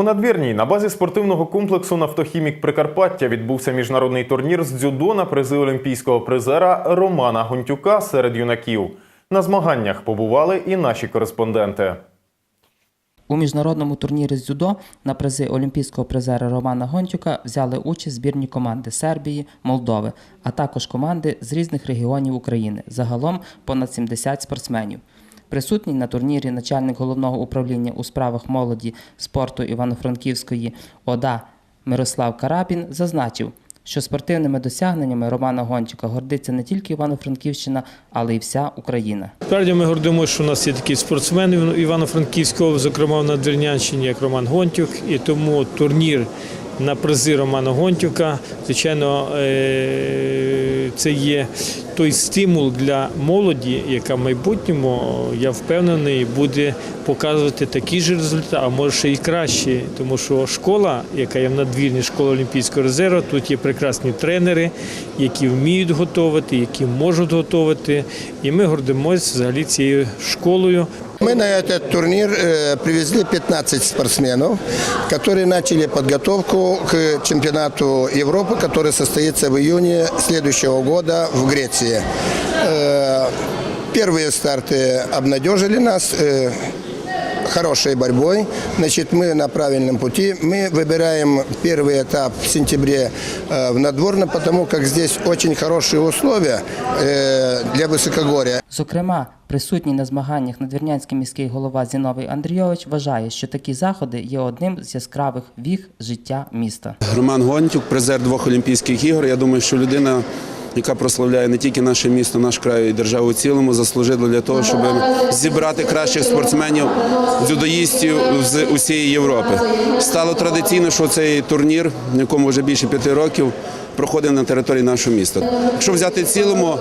У надвірній на базі спортивного комплексу Нафтохімік Прикарпаття відбувся міжнародний турнір з дзюдо на призи олімпійського призера Романа Гонтюка серед юнаків. На змаганнях побували і наші кореспонденти. У міжнародному турнірі з дзюдо на призи олімпійського призера Романа Гонтюка взяли участь збірні команди Сербії, Молдови, а також команди з різних регіонів України. Загалом понад 70 спортсменів. Присутній на турнірі начальник головного управління у справах молоді спорту Івано-Франківської ОДА Мирослав Карабін зазначив, що спортивними досягненнями Романа Гонтюка гордиться не тільки Івано-Франківщина, але й вся Україна. Справді ми гордимося, що у нас є такий спортсмен Івано-Франківського, зокрема в Надвірнянщині, як Роман Гонтюк, і тому турнір на призи Романа Гонтюка, звичайно, е, це є той стимул для молоді, яка в майбутньому, я впевнений, буде показувати такі ж результати, а може ще й кращі, тому що школа, яка є в надвірні, школа Олімпійського резерву, тут є прекрасні тренери, які вміють готувати, які можуть готувати. І ми гордимося взагалі цією школою. Мы на этот турнир э, привезли 15 спортсменов, которые начали подготовку к чемпионату Европы, который состоится в июне следующего года в Греции. Э, Первые старты обнадежили нас э, хорошей борьбой. Значит, мы на правильном пути. Мы выбираем первый этап в сентябре э, в Надворно, потому как здесь очень хорошие условия э, для высокогорья. Зокрема, присутній на змаганнях надвірнянський міський голова Зіновий Андрійович вважає, що такі заходи є одним з яскравих віг життя міста. Роман Гонтюк, призер двох Олімпійських ігор. Я думаю, що людина, яка прославляє не тільки наше місто, наш край і державу в цілому, заслужила для того, щоб зібрати кращих спортсменів, дзюдоїстів з усієї Європи. Стало традиційно, що цей турнір, якому вже більше п'яти років, проходив на території нашого міста. Якщо взяти цілому,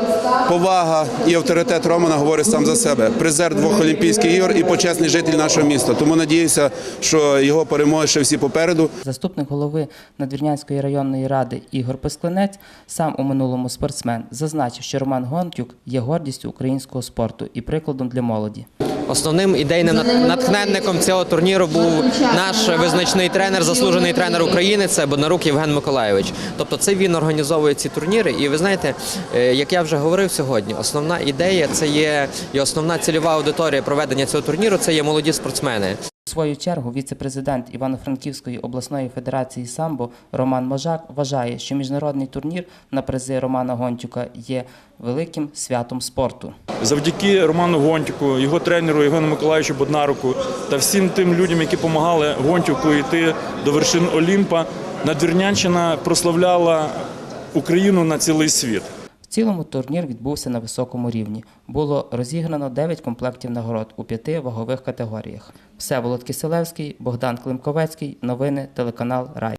повага і авторитет Романа говорить сам за себе. Призер двох Олімпійських ігор і почесний житель нашого міста. Тому надіюся, що його перемоги ще всі попереду. Заступник голови Надвірнянської районної ради Ігор Песклинець, сам у минулому спортсмен, зазначив, що Роман Гонтюк є гордістю українського спорту і прикладом для молоді. Основним ідейним натхненником цього турніру був наш визначний тренер, заслужений тренер України. Це Боднарук Євген Миколайович. Тобто, це він організовує ці турніри. І ви знаєте, е, як я вже говорив сьогодні, основна ідея це є і основна цільова аудиторія проведення цього турніру це є молоді спортсмени. Свою чергу віце-президент Івано-Франківської обласної федерації самбо Роман Можак вважає, що міжнародний турнір на призи Романа Гонтюка є великим святом спорту. Завдяки Роману Гонтюку, його тренеру Євгену Миколаївичу Боднаруку та всім тим людям, які допомагали Гонтюку йти до вершин Олімпа, Надвірнянщина прославляла Україну на цілий світ. Цілому турнір відбувся на високому рівні. Було розіграно 9 комплектів нагород у п'яти вагових категоріях. Всеволод Киселевський, Богдан Климковецький. Новини телеканал Рай.